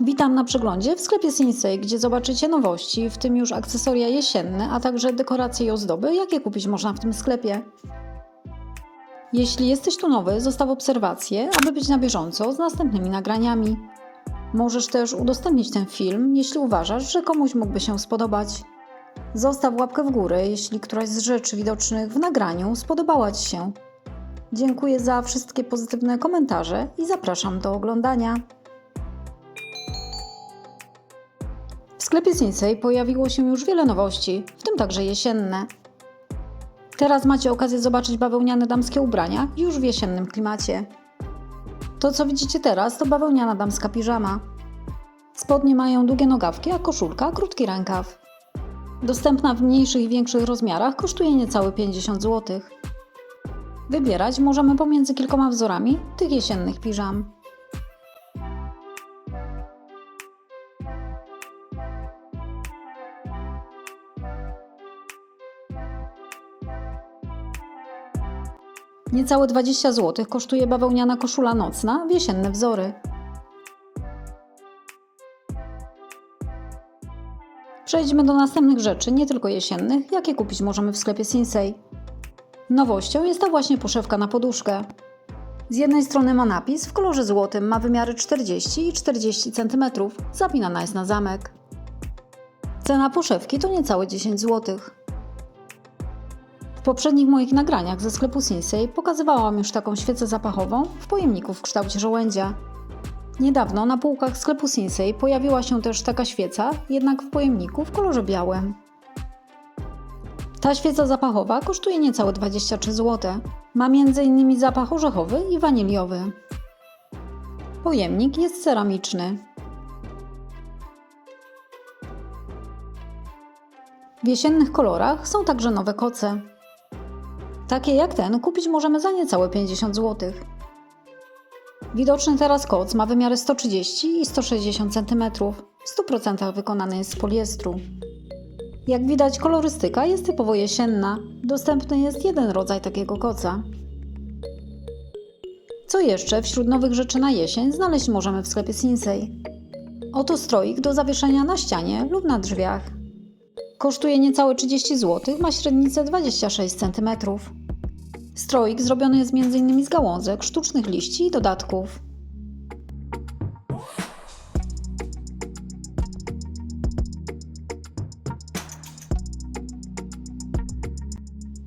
Witam na przeglądzie w sklepie Sinsei, gdzie zobaczycie nowości, w tym już akcesoria jesienne, a także dekoracje i ozdoby, jakie kupić można w tym sklepie. Jeśli jesteś tu nowy, zostaw obserwację, aby być na bieżąco z następnymi nagraniami. Możesz też udostępnić ten film, jeśli uważasz, że komuś mógłby się spodobać. Zostaw łapkę w górę, jeśli któraś z rzeczy widocznych w nagraniu spodobała Ci się. Dziękuję za wszystkie pozytywne komentarze i zapraszam do oglądania. Sklepie Sinsei pojawiło się już wiele nowości, w tym także jesienne. Teraz macie okazję zobaczyć bawełniane damskie ubrania już w jesiennym klimacie. To co widzicie teraz to bawełniana damska piżama. Spodnie mają długie nogawki, a koszulka krótki rękaw. Dostępna w mniejszych i większych rozmiarach kosztuje niecałe 50 zł. Wybierać możemy pomiędzy kilkoma wzorami tych jesiennych piżam. Niecałe 20 zł kosztuje bawełniana koszula nocna w jesienne wzory. Przejdźmy do następnych rzeczy, nie tylko jesiennych, jakie kupić możemy w sklepie Sinsei. Nowością jest ta właśnie poszewka na poduszkę. Z jednej strony ma napis w kolorze złotym, ma wymiary 40 i 40 cm, zapinana jest na zamek. Cena poszewki to niecałe 10 zł. Poprzednich moich nagraniach ze sklepu Sinsei pokazywałam już taką świecę zapachową w pojemniku w kształcie żołędzia. Niedawno na półkach sklepu Sinsei pojawiła się też taka świeca, jednak w pojemniku w kolorze białym. Ta świeca zapachowa kosztuje niecałe 23 zł. Ma m.in. zapach orzechowy i waniliowy. Pojemnik jest ceramiczny. W jesiennych kolorach są także nowe koce. Takie jak ten kupić możemy za niecałe 50 zł. Widoczny teraz koc ma wymiary 130 i 160 cm. W 100% wykonany jest z poliestru. Jak widać, kolorystyka jest typowo jesienna. Dostępny jest jeden rodzaj takiego koca. Co jeszcze wśród nowych rzeczy na jesień znaleźć możemy w sklepie Sinsei? Oto stroik do zawieszenia na ścianie lub na drzwiach. Kosztuje niecałe 30 zł, ma średnicę 26 cm. Stroik zrobiony jest m.in. z gałązek, sztucznych liści i dodatków.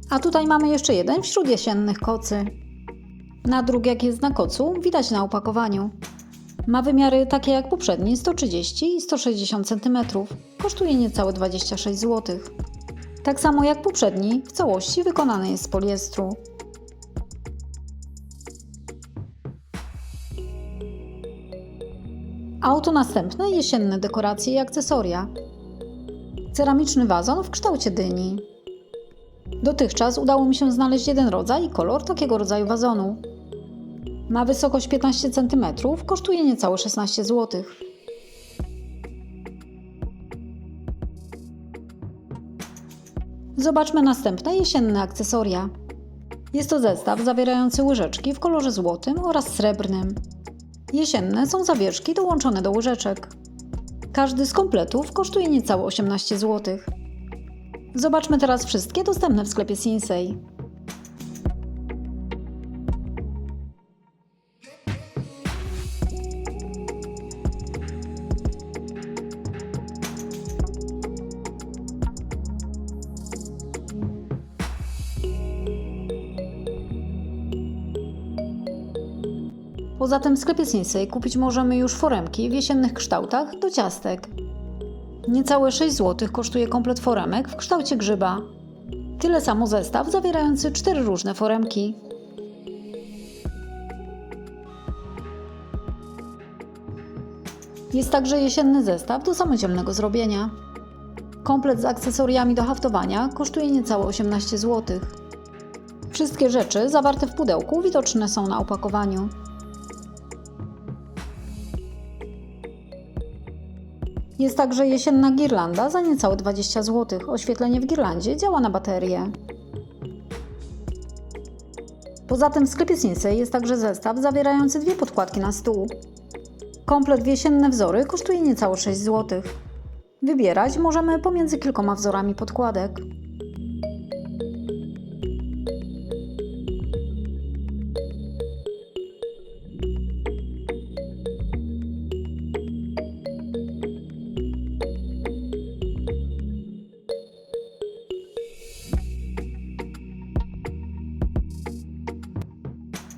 A tutaj mamy jeszcze jeden wśród jesiennych kocy. Nadruk jak jest na kocu widać na opakowaniu. Ma wymiary takie jak poprzedni 130 i 160 cm. Kosztuje niecałe 26 zł. Tak samo jak poprzedni, w całości wykonany jest z poliestru. A oto następne jesienne dekoracje i akcesoria. Ceramiczny wazon w kształcie dyni. Dotychczas udało mi się znaleźć jeden rodzaj i kolor takiego rodzaju wazonu. Ma wysokość 15 cm, kosztuje niecałe 16 zł. Zobaczmy następne jesienne akcesoria. Jest to zestaw zawierający łyżeczki w kolorze złotym oraz srebrnym. Jesienne są zawieszki dołączone do łyżeczek. Każdy z kompletów kosztuje niecałe 18 zł. Zobaczmy teraz wszystkie dostępne w sklepie Sinsei. Poza tym w sklepie Sinsei kupić możemy już foremki w jesiennych kształtach do ciastek. Niecałe 6 zł kosztuje komplet foremek w kształcie grzyba. Tyle samo zestaw zawierający cztery różne foremki. Jest także jesienny zestaw do samodzielnego zrobienia. Komplet z akcesoriami do haftowania kosztuje niecałe 18 zł. Wszystkie rzeczy zawarte w pudełku widoczne są na opakowaniu. Jest także jesienna girlanda za niecałe 20 zł. Oświetlenie w girlandzie działa na baterię. Poza tym w sklepie Sinsei jest także zestaw zawierający dwie podkładki na stół. Komplet wiesienne wzory kosztuje niecałe 6 zł. Wybierać możemy pomiędzy kilkoma wzorami podkładek.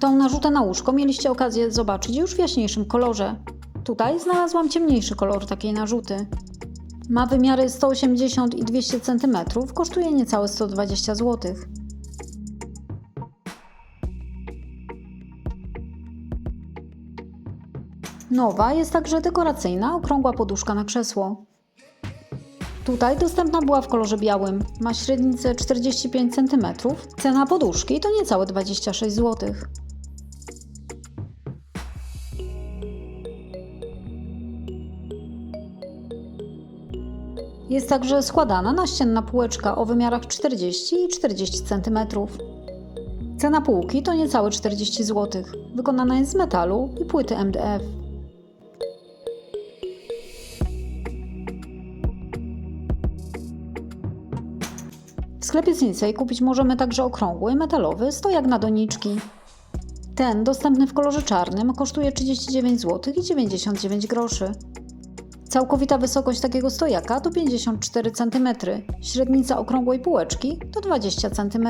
Tą narzutę na łóżko mieliście okazję zobaczyć już w jaśniejszym kolorze. Tutaj znalazłam ciemniejszy kolor takiej narzuty. Ma wymiary 180 i 200 cm, kosztuje niecałe 120 zł. Nowa jest także dekoracyjna, okrągła poduszka na krzesło. Tutaj dostępna była w kolorze białym. Ma średnicę 45 cm. Cena poduszki to niecałe 26 zł. Jest także składana naścienna półeczka o wymiarach 40 i 40 cm. Cena półki to niecałe 40 zł. Wykonana jest z metalu i płyty MDF. W sklepie Sinsei kupić możemy także okrągły, metalowy stojak na doniczki. Ten, dostępny w kolorze czarnym, kosztuje 39 zł i 99 groszy. Całkowita wysokość takiego stojaka to 54 cm, średnica okrągłej półeczki to 20 cm.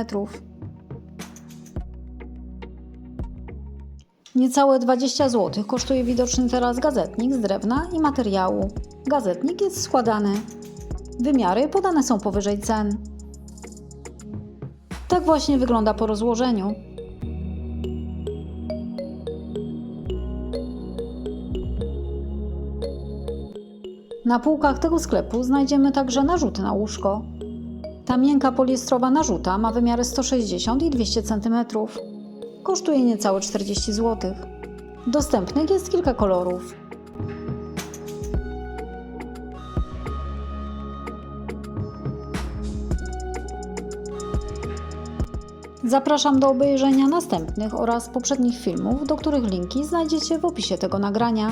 Niecałe 20 zł kosztuje widoczny teraz gazetnik z drewna i materiału. Gazetnik jest składany. Wymiary podane są powyżej cen. Tak właśnie wygląda po rozłożeniu. Na półkach tego sklepu znajdziemy także narzuty na łóżko. Ta miękka poliestrowa narzuta ma wymiary 160 i 200 cm. Kosztuje niecałe 40 zł. Dostępnych jest kilka kolorów. Zapraszam do obejrzenia następnych oraz poprzednich filmów, do których linki znajdziecie w opisie tego nagrania.